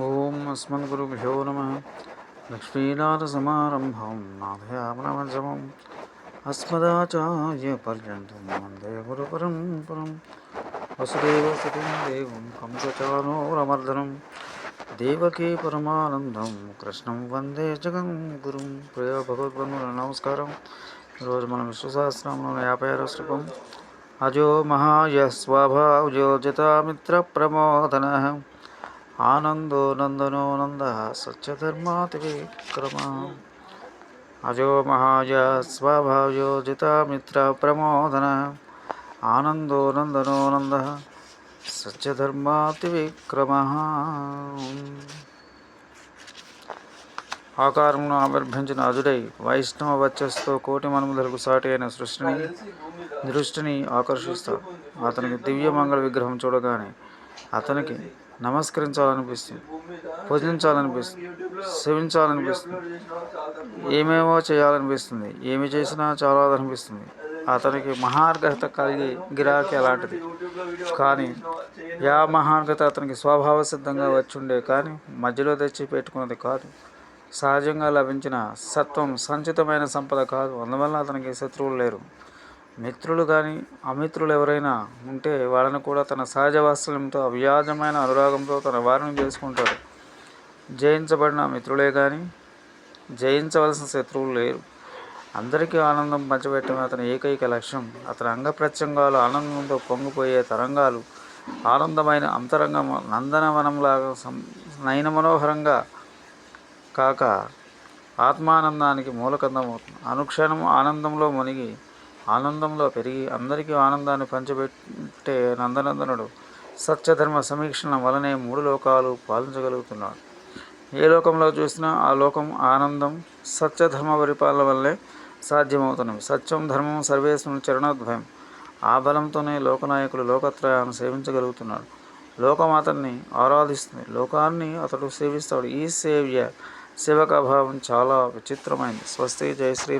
ఓం అస్మద్గురుభ్యో నమ లక్ష్మీనాథసమారంభం నాథయామనమజమం అస్మదాచార్య పర్యంతం వందే గురు పరంపరం వసుదేవసుతం దేవం కంసచానోరమర్దనం దేవకీ పరమానందం కృష్ణం వందే జగం గురుం ప్రియ భగవద్బంధువుల నమస్కారం ఈరోజు మనం విశ్వసహస్రంలో యాభై ఆరో శ్లోకం అజో మహాయ స్వభావజోజితామిత్ర ప్రమోదన ఆనందో నందనో నంద సత్యధర్మాతి విక్రమ. అజో మహాయ స్వభావయోజితామిత్ర ప్రమోదన. ఆనందో నందనో నంద సత్యధర్మాతి విక్రమ. ఆకారమును ఆవిర్భించిన అజుడై వైష్ణవ వచ్చస్తో కోటి మనుమలకు సాటి అయిన సృష్టిని దృష్టిని ఆకర్షిస్తాడు. అతనికి దివ్య మంగళ విగ్రహం చూడగానే అతనికి నమస్కరించాలనిపిస్తుంది. పూజించాలనిపిస్తుంది. సేవించాలనిపిస్తుంది. ఏమేమో చేయాలనిపిస్తుంది. ఏమి చేసినా చాలా అనిపిస్తుంది అతనికి మహార్ఘత కలిగి గిరాకీ అలాంటిది. కానీ యా మహార్ఘత అతనికి స్వభావ సిద్ధంగా వచ్చుండే కానీ మధ్యలో తెచ్చి పెట్టుకున్నది కాదు. సహజంగా లభించిన సత్వం సంచితమైన సంపద కాదు. అందువల్ల అతనికి శత్రువులు లేరు. మిత్రులు కానీ అమిత్రులు ఎవరైనా ఉంటే వాళ్ళని కూడా తన సహజ వాత్సల్యంతో అవ్యాజమైన అనురాగంతో తన వారిని చేసుకుంటాడు జయించబడిన మిత్రులే కానీ జయించవలసిన శత్రువులు లేరు. అందరికీ ఆనందం పంచబెట్టడం అతని ఏకైక లక్ష్యం అతని అంగ ప్రత్యంగాలు ఆనందంతో పొంగిపోయే తరంగాలు ఆనందమైన అంతరంగం నందనవనంలాగా నయన మనోహరంగా కాక ఆత్మానందానికి మూలకందం అవుతుంది అనుక్షణం ఆనందంలో మునిగి ఆనందంలో పెరిగి అందరికీ ఆనందాన్ని పంచబెట్టే నందనందనుడు సత్యధర్మ సమీక్షణ వలనే మూడు లోకాలు పాలించగలుగుతున్నాడు. ఏ లోకంలో చూసినా ఆ లోకం ఆనందం సత్యధర్మ పరిపాలన వల్లే సాధ్యమవుతున్నవి సత్యం ధర్మం సర్వేశ్వరుని చరణోద్భయం ఆ బలంతోనే లోకనాయకులు లోకత్రయాన్ని సేవించగలుగుతున్నాడు. లోకం అతన్ని ఆరాధిస్తుంది. లోకాన్ని అతడు సేవిస్తాడు. ఈ సేవ్య సేవక భావం చాలా విచిత్రమైంది. స్వస్తి జయశ్రీ